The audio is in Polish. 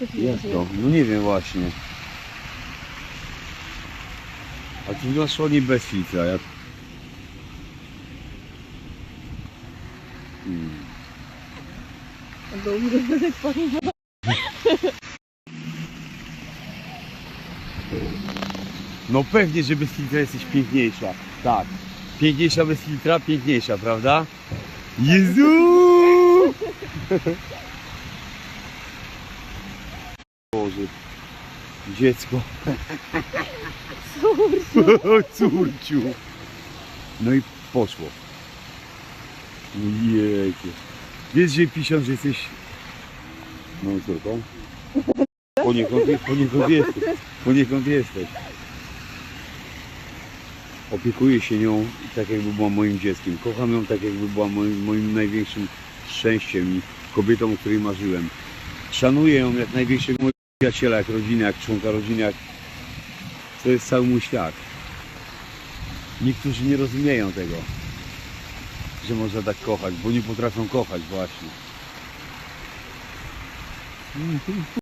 Jak to? No nie wiem właśnie. A tu na słonie bez filtra. Jak... Hmm. No pewnie, że bez filtra jesteś piękniejsza. Tak. Piękniejsza bez filtra, piękniejsza, prawda? Jezu! Boże. Dziecko. Córciu. No i poszło. Jejcie. Wiesz, że pisząc, że jesteś... No córką? Poniekąd, poniekąd jesteś. Poniekąd jesteś. Opiekuję się nią tak, jakby była moim dzieckiem. Kocham ją tak, jakby była moim, moim największym szczęściem i kobietą, o której marzyłem. Szanuję ją jak największego przyjaciela, jak rodzinę, jak członka rodziny, jak... To jest cały mój świat. Niektórzy nie rozumieją tego, że można tak kochać, bo nie potrafią kochać właśnie.